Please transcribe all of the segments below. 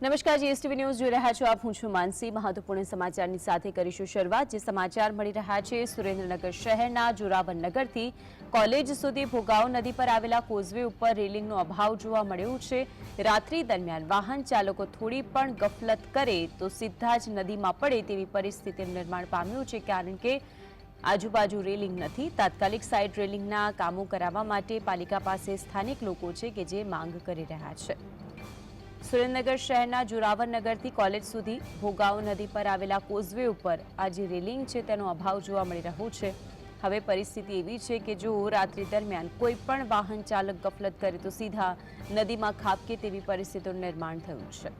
નમસ્કાર, GSTV news જોઈ રહ્યા છો આપ. હું છું માનસી. મહત્વપૂર્ણ સમાચારની સાથે કરીશું શરૂઆત. જે સમાચાર મળી રહ્યા છે, સુરેન્દ્રનગર શહેરના જોરાવરનગરથી કોલેજ સુધી ભોગાવ નદી પર આવેલા કોઝવે ઉપર રેલિંગનો અભાવ જોવા મળ્યો છે. રાત્રિ દરમિયાન વાહન ચાલકો થોડી પણ ગફલત કરે તો સીધા જ નદીમાં પડે તેવી પરિસ્થિતિનું નિર્માણ પામ્યું છે, કારણ કે આજુબાજુ રેલિંગ નથી. તાત્કાલિક સાઇડ રેલિંગના કામો કરાવવા માટે પાલિકા પાસે સ્થાનિક લોકો છે કે જે માંગ કરી રહ્યા છે. સુરેન્દ્રનગર શહેરના જોરાવરનગરથી કોલેજ સુધી ભોગાવ નદી પર આવેલા કોઝવે ઉપર આ જે રેલિંગ છે તેનો અભાવ જોવા મળી રહ્યો છે. હવે પરિસ્થિતિ એવી છે કે જો રાત્રિ દરમિયાન કોઈ પણ વાહન ચાલક ગફલત કરે તો સીધા નદીમાં ખાબકે તેવી પરિસ્થિતિનું નિર્માણ થયું છે.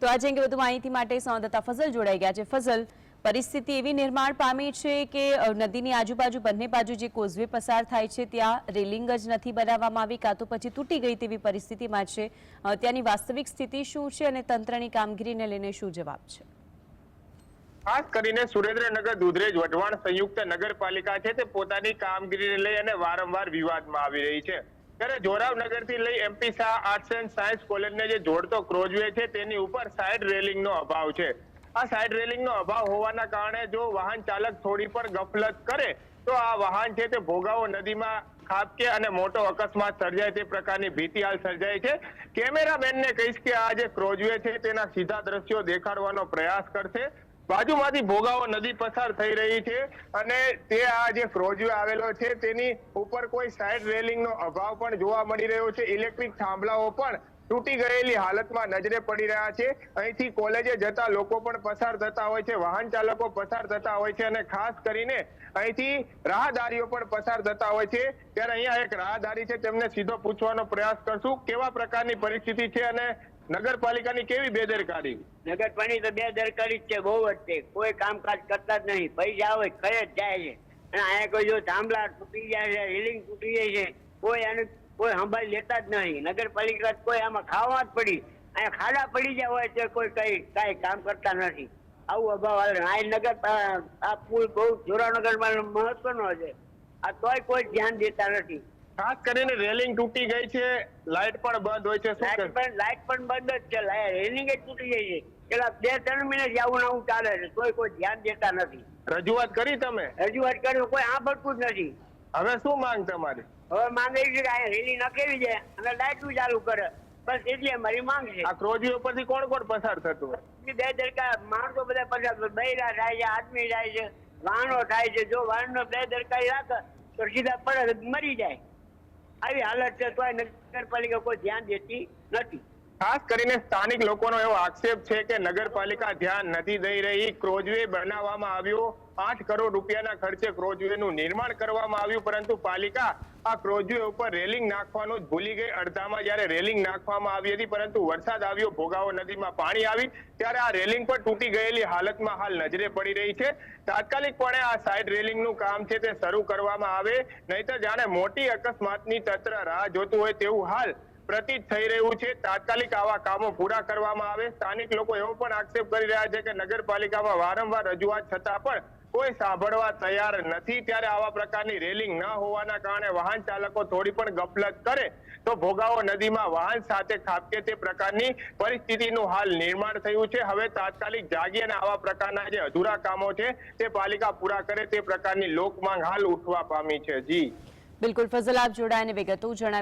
તો આજે અંગે વધુ માહિતી માટે સંવાદદાતા ફઝલ જોડાઈ ગયા છે. ફઝલ પરિસ્થિતિ એવી નિર્માણ પામી છે કે નદીની આજુબાજુ બંને બાજુ જે કોઝવે પસાર થાય છે, ત્યાં રેલિંગ જ નથી બનાવવામાં આવી, કાં તો પછી તૂટી ગઈ તેવી પરિસ્થિતિમાં છે. ત્યાંની વાસ્તવિક સ્થિતિ શું છે અને તંત્રની કામગીરીને લઈને શું જવાબ છે? ખાસ કરીને સુરેન્દ્રનગર, દુધરેજ, વઢવાણ સંયુક્ત નગરપાલિકા છે તે પોતાની કામગીરીને લઈ અને વારંવાર વિવાદમાં આવી રહી છે. ત્યારે જોરાવનગરથી લઈ MP Shah arts and science કોલેજને જે જોડતો ક્રોઝવે છે, તેની ઉપર સાઇડ રેલિંગનો અભાવ છે. આ સાઇડ રેલિંગનો અભાવ હોવાના કારણે જો વાહન ચાલક થોડી પણ ગફલત કરે, તો આ વાહન છે તે ભોગાવો નદીમાં ખાબકે અને મોટો અકસ્માત સર્જાય તે પ્રકારની ભીતિ હાલ સર્જાય છે. કેમેરામેનને કહીશ કે આ જે ક્રોઝવે છે તેના સીધા દ્રશ્યો દેખાડવાનો પ્રયાસ કરશે. બાજુમાંથી ભોગાવો નદી પસાર થઈ રહી છે અને તે આ જે ક્રોઝવે આવેલો છે તેની ઉપર કોઈ સાઇડ રેલિંગનો અભાવ પણ જોવા મળી રહ્યો છે. ઇલેક્ટ્રિક થાંભલાઓ પણ તૂટી ગયેલી હાલતમાં નજરે પડી રહ્યા છે. અહીંથી કોલેજે જતા લોકો પણ પસાર થતા હોય છે. વાહન ચાલકો પસાર થતા હોય છે અને ખાસ કરીને અહીંથી રાહદારીઓ પણ પસાર થતા હોય છે. ત્યારે અહીંયા એક રાહદારી છે, તેમને સીધો પૂછવાનો પ્રયાસ કરશું. કેવા પ્રકારની પરિસ્થિતિ છે અને નગરપાલિકાની કેવી બેદરકારી? નગરપાલિકા તો બેદરકારી છે, બહુ જ છે. કોઈ કામકાજ કરતા જ નહીં. પૈસા આવે, ખરે જ જાય છે. અને અહીંયા કોઈ જો થાંભલા તૂટી જાય છે, રિલિંગ તૂટી જાય છે, કોઈ આને કોઈ સંભાળી લેતા જ નહીં. નગરપાલિકા કોઈ આમાં ખાવા જ પડી. અહીંયા ખાડા પડી જાય હોય છે કોઈ કઈ કઈ કામ કરતા નથી. આવું અભાવ આવે આ નગર આ પુલ બહુ જોરાનગરમાં મહત્વનો છે. આ તોય કોઈ ધ્યાન દેતા નથી. ખાસ કરીને રેલિંગ તૂટી ગઈ છે લાઇટ પણ બંધ હોય છે. લાઇટ પણ લાઇટ પણ બંધ જ છે. રેલિંગ જ તૂટી જાય છે. પેલા બે ત્રણ મિનિટ આવું આવું ચાલે છે. તોય કોઈ ધ્યાન દેતા નથી. રજૂઆત કરી તમે? રજૂઆત કરી કોઈ સાંભળતું જ નથી. હવે શું માંગ તમારી? હવે માંગે છે કે આ રેલી ન કેવી છે અને લાઇટું ચાલુ કરે. બસ એટલી અમારી માંગ છે. આ ક્રોધી ઉપરથી કોણ કોણ પસાર થતું બે દરકા માણસો બધા પસાર બૈરા થાય છે આદમી થાય છે વાણો થાય છે. જો વાણનો બે દરકારી રાખે તો સીધા પડે મરી જાય. આવી હાલત છે તોય નગરપાલિકા કોઈ ધ્યાન દેતી નથી. ખાસ કરીને સ્થાનિક લોકોનો એવો આક્ષેપ છે કે નગરપાલિકા ધ્યાન નથી દઈ રહી. ક્રોજવે બનાવવામાં આવ્યો. આઠ કરોડ રૂપિયાના ખર્ચે ક્રોજવે નું નિર્માણ કરવામાં આવ્યું, પરંતુ પાલિકા આ ક્રોજવે ઉપર રેલિંગ નાખવાનું જ ભૂલી ગઈ. અડધામાં જ્યારે રેલિંગ નાખવામાં આવી હતી, પરંતુ વરસાદ આવ્યો, ભોગાવો નદીમાં પાણી આવી, ત્યારે આ રેલિંગ પર તૂટી ગયેલી હાલતમાં હાલ નજરે પડી રહી છે. તાત્કાલિકપણે આ સાઇડ રેલિંગનું કામ છે તે શરૂ કરવામાં આવે, નહીતર જાણે મોટી અકસ્માતની તંત્ર રાહ જોતું હોય તેવું હાલ પ્રતીત થઈ રહ્યું છે. તાત્કાલિક આવા કામો પૂરા કરવામાં આવે. સ્થાનિક લોકો એવો પણ આક્ષેપ કરી રહ્યા છે કે નગરપાલિકામાં વારંવાર રજૂઆત છતાં પણ કોઈ સાંભળવા તૈયાર નથી. ત્યારે આવા પ્રકારની રેલિંગ ન હોવાના કારણે વાહન ચાલકો થોડી પણ ગફલત કરે તો ભોગાવો નદીમાં વાહન સાથે ખાબકે તે પ્રકારની પરિસ્થિતિનું હાલ નિર્માણ થયું છે. હવે તાત્કાલિક જાગી અને આવા પ્રકારના જે અધૂરા કામો છે તે પાલિકા પૂરા કરે તે પ્રકારની લોકમાંગ હાલ ઉઠવા પામી છે. જી. બિલકુલ. ફઝલ, આપ જોડાઈને વિગતો જણાવી